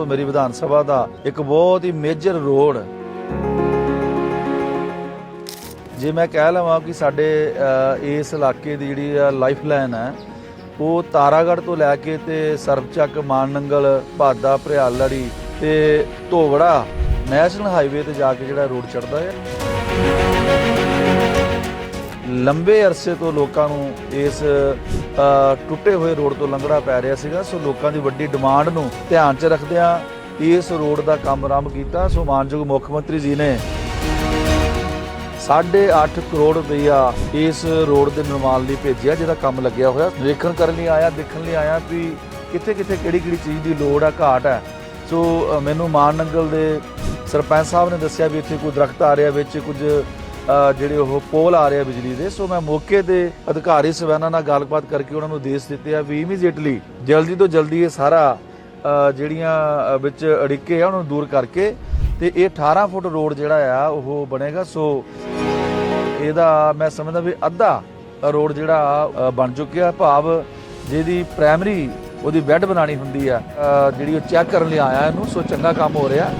ਸੋ ਮੇਰੀ ਵਿਧਾਨ ਸਭਾ ਦਾ ਇੱਕ ਬਹੁਤ ਹੀ ਮੇਜਰ ਰੋਡ। ਜੇ ਮੈਂ ਕਹਿ ਲਵਾਂ ਕਿ ਸਾਡੇ ਇਸ ਇਲਾਕੇ ਦੀ ਜਿਹੜੀ ਆ ਲਾਈਫ ਲਾਈਨ ਹੈ, ਉਹ ਤਾਰਾਗੜ੍ਹ ਤੋਂ ਲੈ ਕੇ ਤੇ ਸਰਬਚੱਕ, ਮਾਨਨੰਗਲ, ਭਾਦਾ, ਭਰਿਆਲੜੀ ਤੇ ਧੋਵੜਾ ਨੈਸ਼ਨਲ ਹਾਈਵੇ ਤੇ ਜਾ ਕੇ ਜਿਹੜਾ ਰੋਡ ਚੜਦਾ ਹੈ। ਲੰਬੇ ਅਰਸੇ ਤੋਂ ਲੋਕਾਂ ਨੂੰ ਇਸ ਟੁੱਟੇ ਹੋਏ ਰੋਡ ਤੋਂ ਲੰਘਣਾ ਪੈ ਰਿਹਾ ਸੀਗਾ, ਸੋ ਲੋਕਾਂ ਦੀ ਵੱਡੀ ਡਿਮਾਂਡ ਨੂੰ ਧਿਆਨ 'ਚ ਰੱਖਦਿਆਂ ਇਸ ਰੋਡ ਦਾ ਕੰਮ ਆਰੰਭ ਕੀਤਾ। ਸੋ ਮਾਨਯੋਗ ਮੁੱਖ ਮੰਤਰੀ ਜੀ ਨੇ 8.5 ਕਰੋੜ ਰੁਪਈਆ ਇਸ ਰੋਡ ਦੇ ਨਿਰਮਾਣ ਲਈ ਭੇਜਿਆ, ਜਿਹਦਾ ਕੰਮ ਲੱਗਿਆ ਹੋਇਆ। ਵੇਖਣ ਕਰਨ ਲਈ ਆਇਆ, ਦੇਖਣ ਲਈ ਆਇਆ ਵੀ ਕਿੱਥੇ ਕਿੱਥੇ ਕਿਹੜੀ ਕਿਹੜੀ ਚੀਜ਼ ਦੀ ਲੋੜ ਆ, ਘਾਟ ਹੈ ਸੋ ਮੈਨੂੰ ਮਾਨ ਨੰਗਲ ਦੇ ਸਰਪੰਚ ਸਾਹਿਬ ਨੇ ਦੱਸਿਆ ਵੀ ਇੱਥੇ ਕੋਈ ਦਰਖਤ ਆ ਰਿਹਾ, ਵਿੱਚ ਕੁਝ ਜਿਹੜੇ ਉਹ ਪੋਲ ਆ ਰਹੇ ਆ ਬਿਜਲੀ ਦੇ, ਸੋ ਮੈਂ ਮੌਕੇ ਤੇ ਅਧਿਕਾਰੀ ਸਵੈਨਾਂ ਨਾਲ ਗੱਲਬਾਤ ਕਰਕੇ ਉਹਨਾਂ ਨੂੰ ਦੇਸ਼ ਦਿੱਤੇ ਆ। ਵੀ ਇਮੀਡੀਏਟਲੀ ਜਲਦੀ ਤੋਂ ਜਲਦੀ ਇਹ ਸਾਰਾ ਜਿਹੜੀਆਂ ਵਿੱਚ ਅੜਿੱਕੇ ਆ, ਉਹਨਾਂ ਨੂੰ ਦੂਰ ਕਰਕੇ ਤੇ ਇਹ 18 ਫੁੱਟ ਰੋਡ ਜਿਹੜਾ ਆ, ਉਹ ਬਣੇਗਾ। ਸੋ ਇਹਦਾ ਮੈਂ ਸਮਝਦਾ ਵੀ ਅੱਧਾ ਰੋਡ ਜਿਹੜਾ ਬਣ ਚੁੱਕਿਆ। ਭਾਵ ਜਿਹਦੀ ਪ੍ਰਾਇਮਰੀ ਉਹਦੀ ਬੈੱਡ ਬਣਾਣੀ ਹੁੰਦੀ ਆ ਜਿਹੜੀ ਉਹ ਚੈੱਕ ਕਰਨ ਲਈ ਆਇਆ ਇਹਨੂੰ, ਸੋ ਚੰਗਾ ਕੰਮ ਹੋ ਰਿਹਾ।